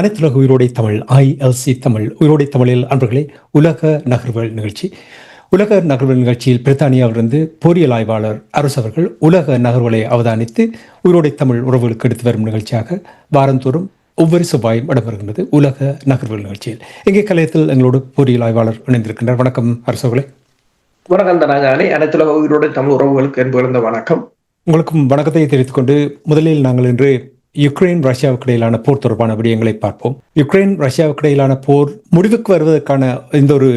அனைத்துலக உயிரோடை தமிழ் ஐஎல்சி தமிழ் உயிரோடை தமிழில் அன்பர்களே உலக நகர்வுகள் நிகழ்ச்சி. உலக நகர்வுகள் நிகழ்ச்சியில் பிரித்தானியாவிலிருந்து பொறியியல் ஆய்வாளர் அரசு அவர்கள் உலக நகர்வுகளை அவதானித்து உயிரோடை தமிழ் உறவுகளுக்கு எடுத்து வரும் நிகழ்ச்சியாக வாரந்தோறும் ஒவ்வொரு செவ்வாயும் இடம்பெறுகின்றது உலக நகர்வுகள் நிகழ்ச்சியில். இங்கே கலையத்தில் எங்களோடு பொறியியல் ஆய்வாளர் இணைந்திருக்கின்றார். வணக்கம் அரசு அவர்களே. வணக்கம் தனாஜானி அனைத்துலக உயிரோடு தமிழ் உறவுகளுக்கு என்பிருந்த வணக்கம். உங்களுக்கும் வணக்கத்தை தெரிவித்துக் கொண்டு முதலில் நாங்கள் இன்று யுக்ரைன் ரஷ்யாவுக்கு இடையிலான போர் தொடர்பான விடயங்களை பார்ப்போம். யுக்ரைன் ரஷ்யாவுக்கு இடையிலான போர் முடிவுக்கு வருவதற்கான இந்த ஒரு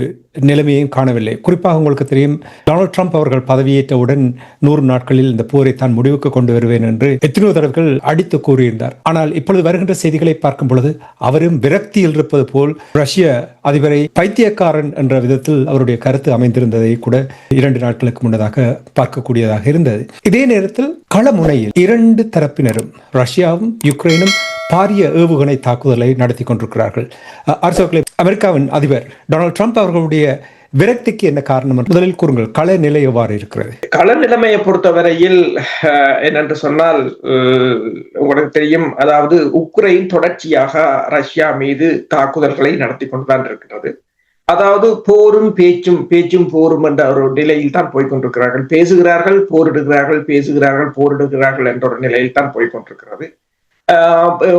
நிலைமையையும் காணவில்லை. குறிப்பாக உங்களுக்கு தெரியும் டொனால்ட் ட்ரம்ப் அவர்கள் பதவியேற்றவுடன் நூறு நாட்களில் இந்த போரை தான் முடிவுக்கு கொண்டு வருவேன் என்று எத்தனையோ தடவைகள் அடித்து கூறியிருந்தார். ஆனால் இப்பொழுது வருகின்ற செய்திகளை பார்க்கும் பொழுது அவரும் விரக்தியில் இருப்பது போல் ரஷ்ய அதிபரை பைத்தியக்காரன் என்ற விதத்தில் அவருடைய கருத்து அமைந்திருந்ததை கூட இரண்டு நாட்களுக்கு முன்னதாக பார்க்கக்கூடியதாக இருந்தது. இதே நேரத்தில் களமுனையில் இரண்டு தரப்பினரும் ரஷ்யாவும் யுக்ரைனும் பாரிய ஏவுகணை தாக்குதலை நடத்தி கொண்டிருக்கிறார்கள். அரசோக்களை அமெரிக்காவின் அதிபர் டொனால்ட் ட்ரம்ப் அவர்களுடைய விரக்திக்கு என்ன காரணம் முதலில் கூறுங்கள். கள நிலை எவ்வாறு இருக்கிறது? கள நிலைமையை பொறுத்தவரையில் அஹ், என்னென்று சொன்னால் உங்களுக்கு தெரியும் அதாவது உக்ரைன் தொடர்ச்சியாக ரஷ்யா மீது தாக்குதல்களை நடத்தி கொண்டுதான் இருக்கிறது. அதாவது போரும் பேச்சும் பேச்சும் போரும் என்ற ஒரு நிலையில் தான் போய்கொண்டிருக்கிறார்கள் பேசுகிறார்கள் போரிடுகிறார்கள் பேசுகிறார்கள் போரிடுகிறார்கள் என்ற ஒரு நிலையில் தான் போய்கொண்டிருக்கிறது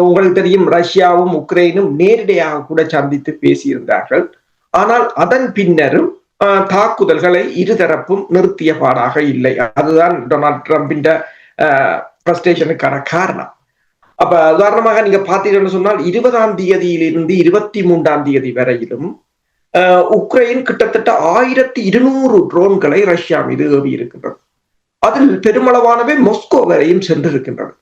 உங்களுக்கு தெரியும் ரஷ்யாவும் உக்ரைனும் நேரடியாக கூட சந்தித்து பேசியிருந்தார்கள். ஆனால் அதன் பின்னரும் தாக்குதல்களை இருதரப்பும் நிறுத்திய பாடாக இல்லை. அதுதான் டொனால்ட் ட்ரம்பின் பிரஸ்டேஷனுக்கான காரணம். அப்ப உதாரணமாக நீங்க பார்த்தீங்கன்னு சொன்னால் இருபதாம் தேதியிலிருந்து இருபத்தி மூன்றாம் தேதி வரையிலும் ஆஹ் உக்ரைன் கிட்டத்தட்ட ஆயிரத்தி இருநூறு ட்ரோன்களை ரஷ்யா மீது ஏவி இருக்கின்றது அதில் பெருமளவானவை மொஸ்கோ வரையும் சென்றிருக்கின்றது.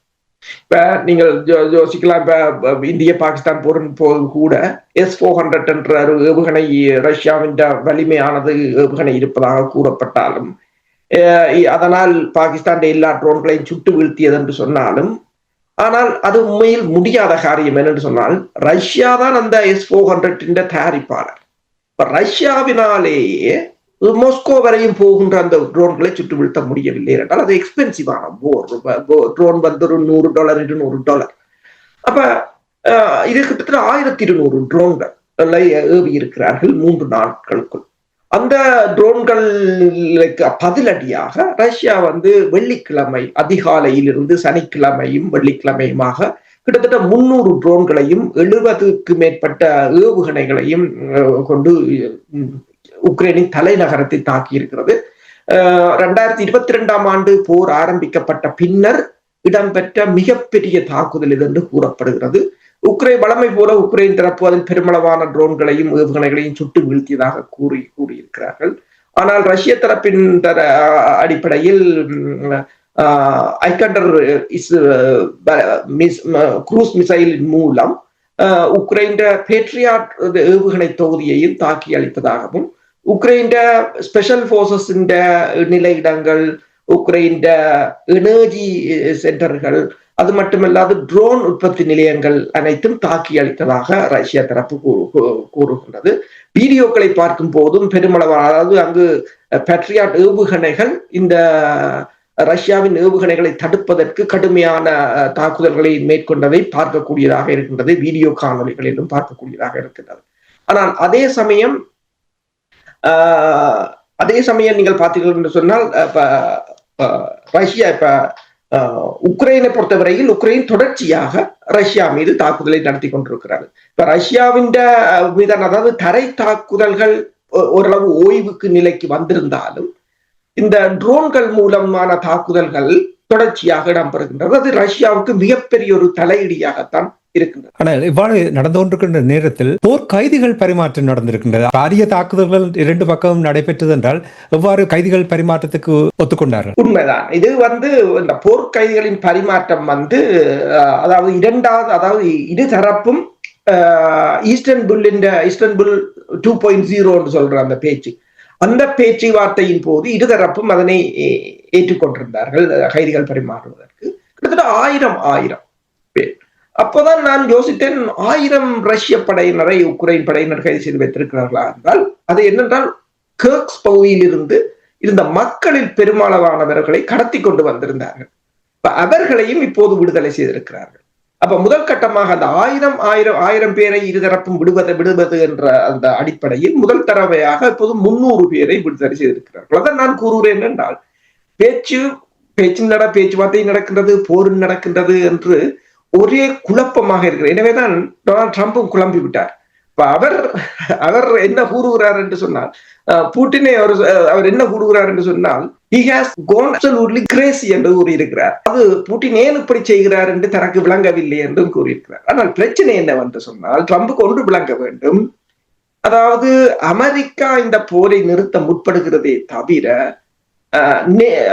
இப்ப நீங்கள் யோசிக்கலாம் இப்ப இந்திய பாகிஸ்தான் போரின் போது கூட எஸ் போர் ஹண்ட்ரட் என்ற ஏவுகணை ரஷ்யாவின் வலிமையானது ஏவுகணை இருப்பதாக கூறப்பட்டாலும் அதனால் பாகிஸ்தான் எல்லா ட்ரோன்களையும் சுட்டு வீழ்த்தியது என்று சொன்னாலும் ஆனால் அது உண்மையில் முடியாத காரியம் என்னன்னு சொன்னால் ரஷ்யா தான் அந்த எஸ் போர் ஹண்ட்ரட் தயாரிப்பாளர். இப்ப ரஷ்யாவினாலேயே மோஸ்கோ வரையும் போகின்ற அந்த ட்ரோன்களை சுட்டு வீழ்த்த முடியவில்லை என்றால் அது எக்ஸ்பென்சிவான போர் ட்ரோன் வந்து ஒரு நூறு டாலர் இருநூறு டாலர் அப்ப அஹ், இது கிட்டத்தட்ட ஆயிரத்தி இருநூறு ட்ரோன்கள் ஏவி இருக்கிறார்கள் மூன்று நாட்களுக்குள். அந்த ட்ரோன்களுக்கு பதிலடியாக ரஷ்யா வந்து வெள்ளிக்கிழமை அதிகாலையில் இருந்து சனிக்கிழமையும் வெள்ளிக்கிழமையுமாக கிட்டத்தட்ட முன்னூறு ட்ரோன்களையும் எழுபதுக்கு மேற்பட்ட ஏவுகணைகளையும் கொண்டு உக்ரைனின் தலைநகரத்தை தாக்கி இருக்கிறது ரெண்டாயிரத்தி இருபத்தி ரெண்டாம் ஆண்டு போர் ஆரம்பிக்கப்பட்ட பின்னர் இடம்பெற்ற மிகப்பெரிய தாக்குதல் இது என்று கூறப்படுகிறது. உக்ரைன் வளமை போல உக்ரைன் தரப்பு அதில் பெருமளவான ட்ரோன்களையும் ஏவுகணைகளையும் சுட்டு வீழ்த்தியதாக கூறி கூறியிருக்கிறார்கள். ஆனால் ரஷ்ய தரப்பின் தர அடிப்படையில் ஐகண்டர் இஸ் குரூஸ் மிசைலின் மூலம் உக்ரைன்ற உக்ரைன் பேட்ரியாட் ஏவுகணை தொகுதியையும் தாக்கி அளிப்பதாகவும் உக்ரைன்ற ஸ்பெஷல் போர்சஸின் நிலையிடங்கள் உக்ரைன் எனர்ஜி சென்டர்கள் அது மட்டுமல்லாது ட்ரோன் உற்பத்தி நிலையங்கள் அனைத்தும் தாக்கி அளித்ததாக ரஷ்ய தரப்பு கூ- கூறுகின்றது. வீடியோக்களை பார்க்கும் போதும் பெருமளவு அதாவது அங்கு பேட்ரியாட் ஏவுகணைகள் இந்த ரஷ்யாவின் ஏவுகணைகளை தடுப்பதற்கு கடுமையான தாக்குதல்களை மேற்கொண்டதை பார்க்கக்கூடியதாக இருக்கின்றது. வீடியோ காணொலிகளிலும் பார்க்கக்கூடியதாக இருக்கின்றது. ஆனால் அதே சமயம் ஆஹ் அதே சமயம் நீங்கள் பார்த்தீர்கள் என்று சொன்னால் இப்ப ரஷ்யா இப்ப உக்ரைனை பொறுத்தவரையில் உக்ரைன் தொடர்ச்சியாக ரஷ்யா மீது தாக்குதலை நடத்தி கொண்டிருக்கிறது. இப்ப ரஷ்யாவின் மீதான அதாவது தரை தாக்குதல்கள் ஓ- ஓரளவு ஓய்வுக்கு நிலைக்கு வந்திருந்தாலும் இந்த ட்ரோன்கள் மூலமான தாக்குதல்கள் தொடர்ச்சியாக இடம்பெறுகின்றது அது ரஷ்யாவுக்கு மிகப்பெரிய ஒரு தலையிடியாகத்தான் இருக்கின்றது. ஆனால் இவ்வாறு நடந்து கொண்டிருக்கின்ற நேரத்தில் போர் கைதிகள் பரிமாற்றம் நடந்திருக்கின்றது. பாரிய தாக்குதல்கள் இரண்டு பக்கமும் நடைபெற்றது என்றால் எவ்வாறு கைதிகள் பரிமாற்றத்துக்கு ஒத்துக்கொண்டார்கள்? உண்மைதான். இது வந்து இந்த போர்க்கைதிகளின் பரிமாற்றம் வந்து அதாவது இரண்டாவது அதாவது இரு தரப்பும் அஹ், ஈஸ்டர்ன் புல்லின் ஈஸ்டர்ன் புல் டூ பாயிண்ட் ஜீரோன்னு சொல்ற அந்த பேச்சு. அந்த பேச்சுவார்த்தையின் போது இருதரப்பும் அதனை ஏ- ஏற்றுக்கொண்டிருந்தார்கள் கைதிகள் பரிமாறுவதற்கு. கிட்டத்தட்ட ஆயிரம் ஆயிரம் பேர். அப்போதான் நான் யோசித்தேன் ஆயிரம் ரஷ்ய படையினரை உக்ரைன் படையினர் கைது செய்து வைத்திருக்கிறார்களா என்றால் அது என்னென்றால் கேர்க்ஸ் பகுதியிலிருந்து இருந்த மக்களில் பெருமளவானவர்களை கடத்தி கொண்டு வந்திருந்தார்கள். அவர்களையும் இப்போது விடுதலை செய்திருக்கிறார்கள். அப்ப முதல் கட்டமாக அந்த ஆயிரம் ஆயிரம் ஆயிரம் பேரை இருதரப்பும் விடுவது விடுவது என்ற அந்த அடிப்படையில் முதல் தடவையாக இப்போது முன்னூறு பேரை விடுதலை செய்திருக்கிறார்கள். அதான் நான் கூறுகிறேன் என்றால் பேச்சு பேச்சு நட பேச்சுவார்த்தை நடக்கின்றது போர் நடக்கின்றது என்று ஒரே குழப்பமாக இருக்கிறது எனவேதான் டொனால்ட் ட்ரம்ப்பும் குழம்பி விட்டார் இப்ப அவர் அவர் என்ன கூறுகிறார் என்று சொன்னால் பூட்டினை அவர் அவர் என்ன கூடுகிறார் என்று சொன்னால் ஹி ஹாஸ் gone absolutely என்று கூறியிருக்கிறார். அது பூட்டின் ஏன் இப்படி செய்கிறார் என்று தனக்கு விளங்கவில்லை என்றும் கூறியிருக்கிறார். ஆனால் பிரச்சனை என்னவென்று சொன்னால் ட்ரம்புக்கு ஒன்று விளங்க வேண்டும். அதாவது அமெரிக்கா இந்த போரை நிறுத்த முற்படுகிறதே தவிர நே-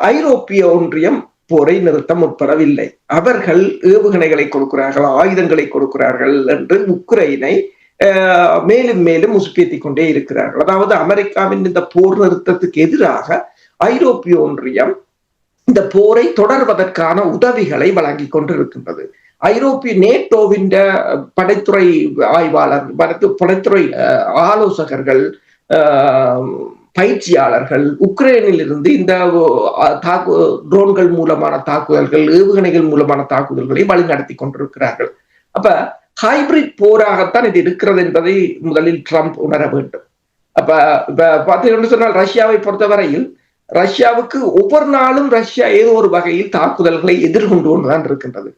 ஐரோப்பிய ஒன்றியம் போரை நிறுத்த முற்படவில்லை. அவர்கள் ஏவுகணைகளை கொடுக்கிறார்கள் ஆயுதங்களை கொடுக்கிறார்கள் என்று உக்ரைனை மேலும் மேலும் உசுப்பேத்திக் கொண்டே இருக்கிறார்கள். அதாவது அமெரிக்காவின் இந்த போர் நிறுத்தத்துக்கு எதிராக ஐரோப்பிய ஒன்றியம் இந்த போரை தொடர்வதற்கான உதவிகளை வழங்கி கொண்டிருக்கின்றது. ஐரோப்பிய நேட்டோவின் படைத்துறை ஆய்வாளர் படைத்துறை ஆலோசகர்கள் பயிற்சியாளர்கள் உக்ரைனில் இருந்து இந்த தாக்கு ட்ரோன்கள் மூலமான தாக்குதல்கள் ஏவுகணைகள் மூலமான தாக்குதல்களை வழிநடத்தி கொண்டிருக்கிறார்கள். அப்ப ஹைபிரிட் போராகத்தான் இது இருக்கிறது என்பதை முதலில் ட்ரம்ப் உணர வேண்டும். அப்ப இப்ப பார்த்தீங்கன்னு சொன்னால் ரஷ்யாவை பொறுத்தவரையில் ரஷ்யாவுக்கு ஒவ்வொரு நாளும் ரஷ்யா ஏதோ ஒரு வகையில் தாக்குதல்களை எதிர்கொண்டு கொண்டுதான் இருக்கின்றது.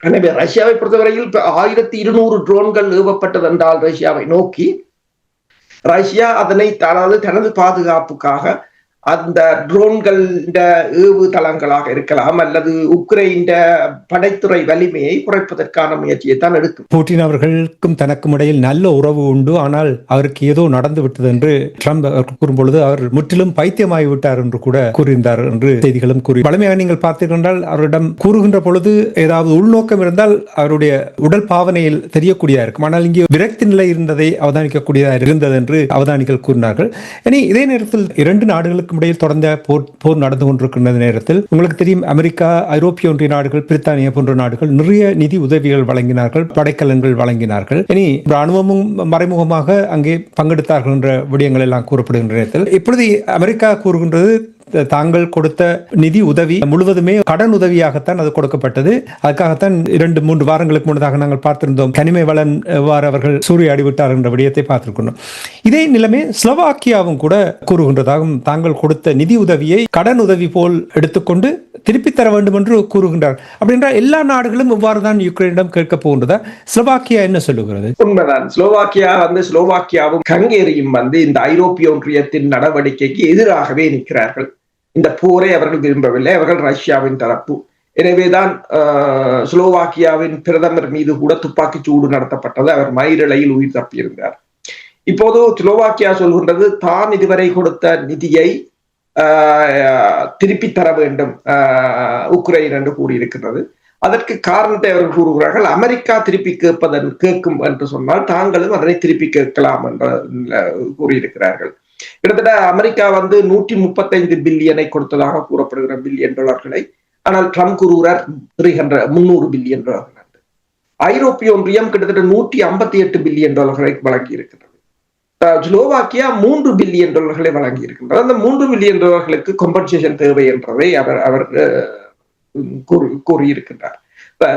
எனவே ரஷ்யாவை பொறுத்தவரையில் இப்ப ஆயிரத்தி இருநூறு ட்ரோன்கள் ஏவப்பட்டது என்றால் ரஷ்யாவை நோக்கி ரஷ்யா அதனை அதாவது தனது பாதுகாப்புக்காக அந்த ட்ரோன்கள் ஏவு தளங்களாக இருக்கலாம் அல்லது உக்ரைன் படைத்துறை வலிமையை குறைப்பதற்கான முயற்சியை தான் எடுக்கும். புட்டின் அவர்களுக்கும் தனக்கும் இடையில் நல்ல உறவு உண்டு. ஆனால் அவருக்கு ஏதோ நடந்து விட்டது என்று ட்ரம்ப் கூறும்பொழுது அவர் முற்றிலும் பைத்தியமாகி விட்டார் என்று கூட கூறியிருந்தார் என்று செய்திகளும் கூறி. பழமையாக நீங்கள் பார்த்தீர்கள் அவரிடம் கூறுகின்ற பொழுது ஏதாவது உள்நோக்கம் இருந்தால் அவருடைய உடல் பாவனையில் தெரியக்கூடியதா இருக்கும். ஆனால் இங்கே விரக்தி நிலை இருந்ததை அவதானிக்கக்கூடியதாக இருந்தது என்று அவதானிகள் கூறினார்கள். இனி இதே நேரத்தில் இரண்டு நாடுகளுக்கும் இடையில் தொடர்ந்த போர் போர் நடந்து கொண்டிருக்கின்ற நேரத்தில் உங்களுக்கு தெரியும் அமெரிக்கா ஐரோப்பிய ஒன்றிய நாடுகள் பிரித்தானியா போன்ற நாடுகள் நிறைய நிதி உதவிகள் வழங்கினார்கள் படைக்கலன்கள் வழங்கினார்கள். இனி ராணுவமும் மறைமுகமாக அங்கே பங்கெடுத்தார்கள் என்ற விடயங்கள் எல்லாம் கூறப்படுகின்ற நேரத்தில். இப்பொழுது அமெரிக்கா கூறுகின்றது தாங்கள் கொடுத்த நிதி உதவி முழுவதுமே கடன் உதவியாகத்தான் அது கொடுக்கப்பட்டது. அதுக்காகத்தான் இரண்டு மூன்று வாரங்களுக்கு முன்னதாக நாங்கள் பார்த்திருந்தோம். கனிமை வளன் எவ்வாறு அவர்கள் சூரிய விட்டார் என்ற விடயத்தை பார்த்திருக்கணும் இதே நிலைமை ஸ்லோவாக்கியாவும் கூட கூறுகின்றதாகவும் தாங்கள் கொடுத்த நிதி உதவியை கடன் உதவி போல் எடுத்துக்கொண்டு திருப்பித் தர வேண்டும் என்று கூறுகின்றார். அப்படின்றால் எல்லா நாடுகளும் இவ்வாறு தான் யுக்ரைனிடம் கேட்க போகின்றதா? ஸ்லோவாக்கியா என்ன சொல்லுகிறது? உண்மைதான். ஸ்லோவாக்கியா வந்து ஸ்லோவாக்கியாவும் ஹங்கேரியும் வந்து இந்த ஐரோப்பிய ஒன்றியத்தின் நடவடிக்கைக்கு எதிராகவே நிற்கிறார்கள். இந்த போரை அவர்கள் விரும்பவில்லை. அவர்கள் ரஷ்யாவின் தரப்பு. எனவேதான் ஆஹ், ஸ்லோவாக்கியாவின் பிரதமர் மீது கூட துப்பாக்கிச் சூடு நடத்தப்பட்டது. அவர் மயிரிழையில் உயிர் தப்பியிருந்தார். இப்போது ஸ்லோவாக்கியா சொல்கின்றது தான் இதுவரை கொடுத்த நிதியை ஆஹ், திருப்பி தர வேண்டும். ஆஹ், உக்ரைன் என்று கூறியிருக்கிறது அதற்கு காரணத்தை அவர்கள் கூறுகிறார்கள். அமெரிக்கா திருப்பி கேட்பதன் கேட்கும் என்று சொன்னால் தாங்களும் அதனை திருப்பி கேட்கலாம் என்று கூறியிருக்கிறார்கள். கிட்டத்தட்ட அமெரிக்கா வந்து நூற்றி முப்பத்தைந்து பில்லியனை கொடுத்ததாக கூறப்படுகிற பில்லியன் டாலர்களை ஆனால் ட்ரம்ப் கூறுகிறார் த்ரீ ஹண்ட்ரட் முன்னூறு பில்லியன் டாலர்கள் ஐரோப்பிய ஒன்றியம் கிட்டத்தட்ட நூற்றி ஐம்பத்தி எட்டு பில்லியன் டாலர்களை வழங்கி இருக்கிறது ஸ்லோவாக்கியா மூன்று பில்லியன் டாலர்களை வழங்கி இருக்கின்றது அந்த மூன்று பில்லியன் டாலர்களுக்கு கம்பன்சேஷன் தேவை என்றதை அவர் அவர் கூறியிருக்கின்றார். இப்ப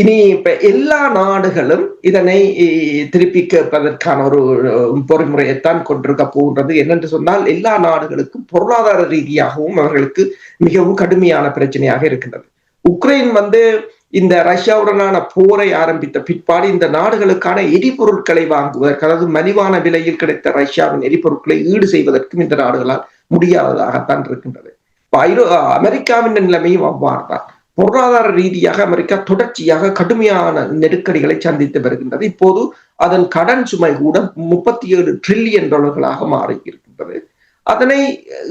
இனி இப்ப எல்லா நாடுகளும் இதனை திருப்பிக்கப்பதற்கான திருப்பி கேட்பதற்கான ஒரு பொறிமுறையைத்தான் கொண்டிருக்க போகின்றது. என்னென்று சொன்னால் எல்லா நாடுகளுக்கும் பொருளாதார ரீதியாகவும் அவர்களுக்கு மிகவும் கடுமையான பிரச்சனையாக இருக்கின்றது. உக்ரைன் வந்து இந்த ரஷ்யாவுடனான போரை ஆரம்பித்த பிற்பாடு இந்த நாடுகளுக்கான எரிபொருட்களை வாங்குவதற்கு அதாவது மலிவான விலையில் கிடைத்த ரஷ்யாவின் எரிபொருட்களை ஈடு செய்வதற்கும் இந்த நாடுகளால் முடியாததாகத்தான் இருக்கின்றது. ஐரோ அமெரிக்காவின் நிலைமையும் அவ்வாறு தான் பொருளாதார ரீதியாக அமெரிக்கா தொடர்ச்சியாக கடுமையான நெருக்கடிகளை சந்தித்து வருகின்றது. இப்போது அதன் கடன் சுமை கூட முப்பத்தி ஏழு ட்ரில்லியன் டாலர்களாக மாறி இருக்கின்றது அதனை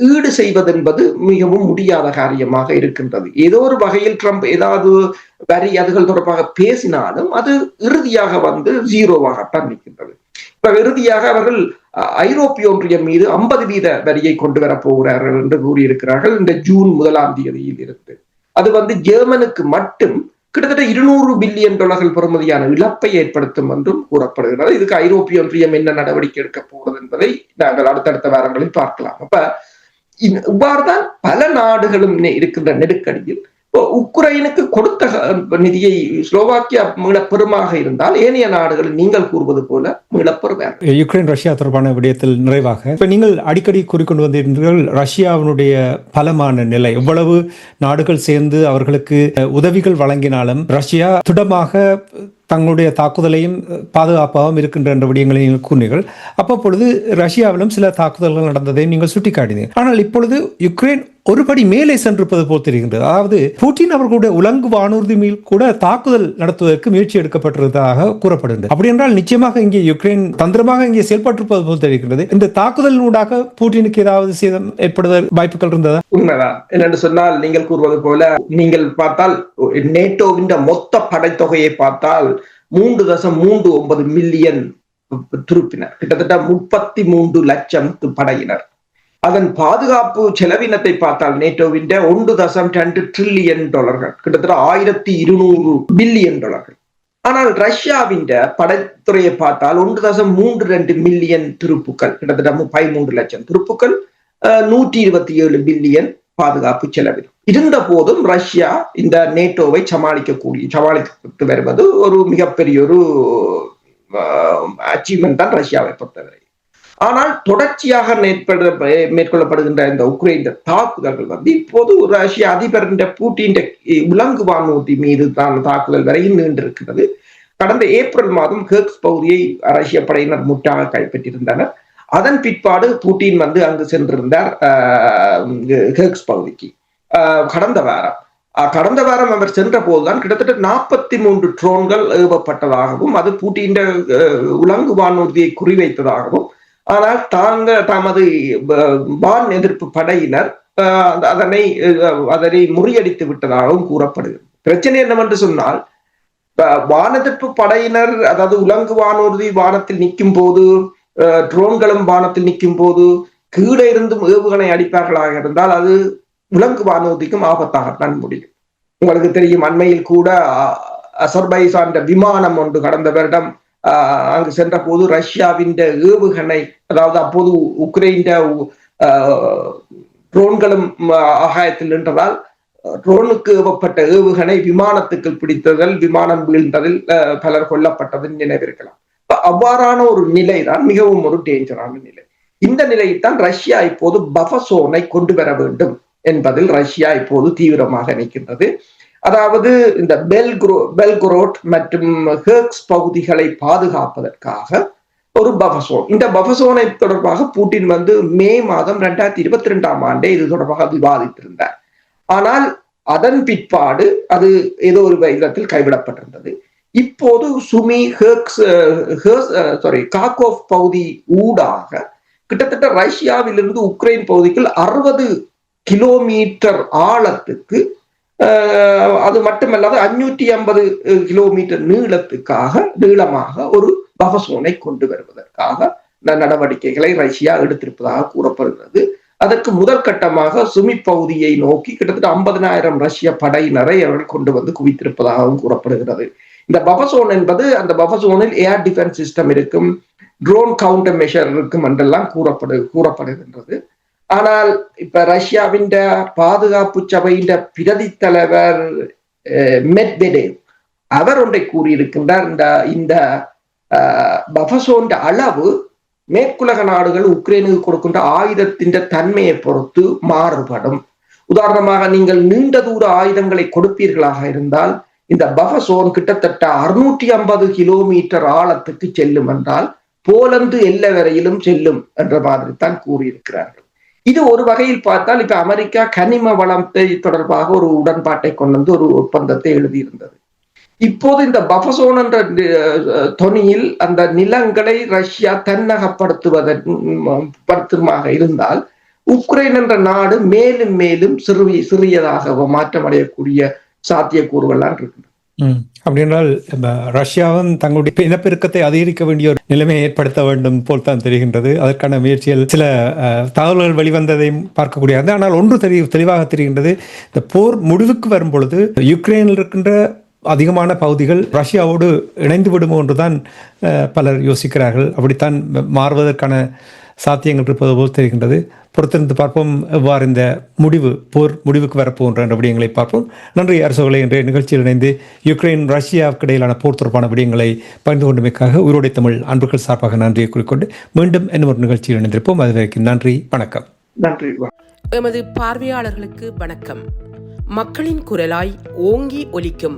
ஈடு செய்வது என்பது மிகவும் முடியாத காரியமாக இருக்கின்றது. ஏதோ ஒரு வகையில் ட்ரம்ப் ஏதாவது வரி அதுகள் தொடர்பாக பேசினாலும் அது இறுதியாக வந்து ஜீரோவாகத்தான் நிற்கின்றது. இப்ப இறுதியாக அவர்கள் அஹ், ஐரோப்பிய ஒன்றியம் மீது ஐம்பது வீத வரியை கொண்டு வரப் போகிறார்கள் என்று கூறியிருக்கிறார்கள். இந்த ஜூன் முதலாம் தேதியில் இருந்து அது வந்து ஜெர்மனுக்கு மட்டும் கிட்டத்தட்ட இருநூறு பில்லியன் டாலர்கள் பெறுமதியான இழப்பை ஏற்படுத்தும் என்றும் கூறப்படுகிறது. இதுக்கு ஐரோப்பிய ஒன்றியம் என்ன நடவடிக்கை எடுக்க போகிறது என்பதை நாங்கள் அடுத்தடுத்த வாரங்களில் பார்க்கலாம். அப்ப இவ்வாறுதான் பல நாடுகளும் இருக்கின்ற நெருக்கடியில் உக்ரைனுக்கு கொடுத்த நிதியை ஸ்லோவாக்கியா மீளப்பெறுமாக இருந்தால் ஏனைய நாடுகள் நீங்கள் கூறுவது போல மீளப்பெறுவார். யுக்ரைன் ரஷ்யா தொடர்பான விடயத்தில் நிறைவாக. இப்ப நீங்கள் அடிக்கடி கூறிக்கொண்டு வந்திருந்தீர்கள் ரஷ்யாவினுடைய பலமான நிலை. எவ்வளவு நாடுகள் சேர்ந்து அவர்களுக்கு உதவிகள் வழங்கினாலும் ரஷ்யா திடமாக தங்களுடைய தாக்குதலையும் பாதுகாப்பாகவும் இருக்கின்ற என்ற விடயங்களை நீங்கள் கூறினீர்கள். அப்பப்பொழுது ரஷ்யாவிலும் சில தாக்குதல்கள் நடந்ததை நீங்கள் சுட்டிக்காட்டினீர்கள். ஆனால் இப்பொழுது யுக்ரைன் ஒருபடி மேலே சென்றிருப்பது போல் தெரிகின்றது. அதாவது புட்டின் அவர்களுடைய உலங்கு வானூர்தி மேல் கூட தாக்குதல் நடத்துவதற்கு முயற்சி எடுக்கப்பட்டிருந்ததாக கூறப்படுகிறது அப்படி என்றால் நிச்சயமாக இங்கே யுக்ரைன் தந்திரமாக இங்கே செயல்பட்டிருப்பது போல் தெரிகின்றது. இந்த தாக்குதலினூடாக பூட்டினுக்கு ஏதாவது சேதம் ஏற்படுவதற்கு வாய்ப்புகள் இருந்ததா? உண்மைதான். என்னென்று சொன்னால் நீங்கள் கூறுவது போல நீங்கள் பார்த்தால் நேட்டோவின் மொத்த படைத்தொகையை பார்த்தால் மூன்று தசம் மூன்று ஒன்பது மில்லியன் துருப்பினர். கிட்டத்தட்ட முப்பத்தி மூன்று லட்சம் படையினர். அதன் பாதுகாப்பு செலவினத்தை பார்த்தால் நேட்டோவின் ஒன்று தசம் ரெண்டு ட்ரில்லியன் டாலர்கள். கிட்டத்தட்ட ஆயிரத்தி இருநூறு பில்லியன் டாலர்கள். ஆனால் ரஷ்யாவின் படைத்துறையை பார்த்தால் ஒன்று தசம் மூன்று ரெண்டு மில்லியன் திருப்புக்கள். கிட்டத்தட்ட பதிமூன்று லட்சம் திருப்புக்கள் நூற்றி இருபத்தி ஏழு பில்லியன் பாதுகாப்பு செலவினம் இருந்த போதும் ரஷ்யா இந்த நேட்டோவை சமாளிக்கக்கூடிய சமாளித்து வருவது ஒரு மிகப்பெரிய ஒரு அச்சீவ்மெண்ட் தான் ரஷ்யாவை பொறுத்தவரை. ஆனால் தொடர்ச்சியாக மேற்பட மேற்கொள்ளப்படுகின்ற இந்த உக்ரைன் தாக்குதல்கள் வந்து இப்போது ரஷ்ய அதிபர் பூட்டின் உலங்கு வானூர்தி மீது தான் தாக்குதல் வரையும் நீண்டிருக்கிறது. கடந்த ஏப்ரல் மாதம் ஹெர்க்ஸ் பகுதியை ரஷ்ய படையினர் முட்டாக கைப்பற்றியிருந்தனர். அதன் பிற்பாடு பூட்டின் வந்து அங்கு சென்றிருந்தார் ஹெர்க்ஸ் பகுதிக்கு. கடந்த வாரம். கடந்த வாரம் அவர் சென்ற போதுதான் கிட்டத்தட்ட நாற்பத்தி மூன்று ட்ரோன்கள் ஏவப்பட்டதாகவும் அது பூட்டியின் உலங்கு வானூர்தியை குறிவைத்ததாகவும் ஆனால் தாங்க தமது வான் எதிர்ப்பு படையினர் அதனை அதனை முறியடித்து விட்டதாகவும் கூறப்படுகிறது. பிரச்சனை என்னவென்று சொன்னால் வானெதிர்ப்பு படையினர் அதாவது உலங்கு வானூர்தி வானத்தில் நிற்கும் போது ட்ரோன்களும் வானத்தில் நிற்கும் போது கீழே இருந்தும் ஏவுகணை அடிப்பார்களாக இருந்தால் அது விலங்கு வானூர்திக்கும் ஆபத்தாகத்தான் முடியும். உங்களுக்கு தெரியும் அண்மையில் கூட அசர்பைசான் விமானம் ஒன்று கடந்த வருடம் அங்கு சென்ற போது ரஷ்யாவின் ஏவுகணை அதாவது அப்போது உக்ரைன் ட்ரோன்களும் ஆகாயத்தில் நின்றதால் ட்ரோனுக்கு ஏவப்பட்ட ஏவுகணை விமானத்துக்கு பிடித்ததில் விமானம் வீழ்ந்ததில் பலர் கொல்லப்பட்டது நினைவிருக்கலாம். அவ்வாறான ஒரு நிலை தான் மிகவும் ஒரு டேஞ்சரான நிலை. இந்த நிலையைத்தான் ரஷ்யா இப்போது பஃபசோனை கொண்டு வர வேண்டும். என்பதில் ரஷ்யா இப்போது தீவிரமாக நிற்கின்றது. அதாவது இந்த பெல்குரோ பெல்குரோட் மற்றும் ஹெர்க்ஸ் பகுதிகளை பாதுகாப்பதற்காக ஒரு பஃபசோன் இந்த பஃபசோனை தொடர்பாக பூட்டின் வந்து மே மாதம் ரெண்டாயிரத்தி இருபத்தி ரெண்டாம் ஆண்டே இது தொடர்பாக விவாதித்திருந்தார் ஆனால் அதன் பிற்பாடு அது ஏதோ ஒரு விதத்தில் கைவிடப்பட்டிருந்தது. இப்போது சுமி ஹெர்க்ஸ் சாரி காக்கோப் பகுதி ஊடாக கிட்டத்தட்ட ரஷ்யாவிலிருந்து உக்ரைன் பகுதிக்குள் அறுபது கிலோமீட்டர் ஆழத்துக்கு அது மட்டுமல்லாது அஞ்சூற்றி ஐம்பது கிலோமீட்டர் நீளத்துக்காக நீளமாக ஒரு பஃபசோனை கொண்டு வருவதற்காக நடவடிக்கைகளை ரஷ்யா எடுத்திருப்பதாக கூறப்படுகிறது. அதற்கு முதல் கட்டமாக சுமி பகுதியை நோக்கி கிட்டத்தட்ட ஐம்பதனாயிரம் ரஷ்ய படையினரை அவர்கள் கொண்டு வந்து குவித்திருப்பதாகவும் கூறப்படுகிறது. இந்த பபசோன் என்பது அந்த பபசோனில் ஏர் டிஃபென்ஸ் சிஸ்டம் இருக்கும் ட்ரோன் கவுண்டர் மெஷர் இருக்கும் என்றெல்லாம் கூறப்படு கூறப்படுகின்றது. ஆனால் இப்ப ரஷ்யாவின் பாதுகாப்பு சபையின் பிரதி தலைவர் மெட்வெடேவ் அவர் ஒன்றை கூறியிருக்கின்றார். இந்த இந்த பஃபசோன் அளவு மேற்குலக நாடுகள் உக்ரைனுக்கு கொடுக்கின்ற ஆயுதத்தின் தன்மையை பொறுத்து மாறுபடும். உதாரணமாக நீங்கள் நீண்ட தூர ஆயுதங்களை கொடுப்பீர்களாக இருந்தால் இந்த பஃபசோன் கிட்டத்தட்ட அறுநூற்றி ஐம்பது கிலோமீட்டர் ஆழத்துக்கு செல்லும் என்றால் போலந்து எல்லை வரையிலும் செல்லும் என்ற மாதிரி தான் கூறியிருக்கிறார்கள். இது ஒரு வகையில் பார்த்தால் இப்ப அமெரிக்கா கனிம வளத்தை தொடர்பாக ஒரு உடன்பாட்டை கொண்டு வந்து ஒரு ஒப்பந்தத்தை எழுதியிருந்தது. இப்போது இந்த பஃபசோன் என்ற தொனியில் அந்த நிலங்களை ரஷ்யா தன்னகப்படுத்துவதற்குமாக படுத்துமாக இருந்தால் உக்ரைன் என்ற நாடு மேலும் மேலும் சிறு சிறியதாக மாற்றமடையக்கூடிய சாத்தியக்கூறுகள்லாம் இருக்கின்றன. அப்படி என்றால் ரஷ்யாவும் தங்களுடைய இனப்பெருக்கத்தை அதிகரிக்க வேண்டிய ஒரு நிலைமையை ஏற்படுத்த வேண்டும் போல் தான் தெரிகின்றது. அதற்கான முயற்சிகள் சில தகவல்கள் வெளிவந்ததையும் பார்க்கக்கூடியது ஆனால் ஒன்று தெரிய தெளிவாக தெரிகின்றது. இந்த போர் முடிவுக்கு வரும் பொழுது யுக்ரைனில் இருக்கின்ற அதிகமான பகுதிகள் ரஷ்யாவோடு இணைந்து விடுமோ என்றுதான் பலர் யோசிக்கிறார்கள். அப்படித்தான் மாறுவதற்கான சாத்தியங்கள் இருப்பது போல் தெரிகின்றது. பொறுத்திருந்து பார்ப்போம். எவ்வாறு இந்த முடிவு போர் முடிவுக்கு வரப்போகின்ற என்ற விடயங்களை பார்ப்போம். நன்றி அரசுகளை இன்றைய நிகழ்ச்சியில் இணைந்து யுக்ரைன் ரஷ்யாவுக்கு இடையிலான போர் தொடர்பான விடயங்களை பகிர்ந்து கொண்டமைக்காக உயிரோடை தமிழ் அன்புகள் சார்பாக நன்றியை கூறிக்கொண்டு மீண்டும் இன்னும் ஒரு நிகழ்ச்சியில் இணைந்திருப்போம். அதுவரைக்கும் நன்றி வணக்கம். நன்றி எமது பார்வையாளர்களுக்கு வணக்கம். மக்களின் குரலாய் ஓங்கி ஒலிக்கும்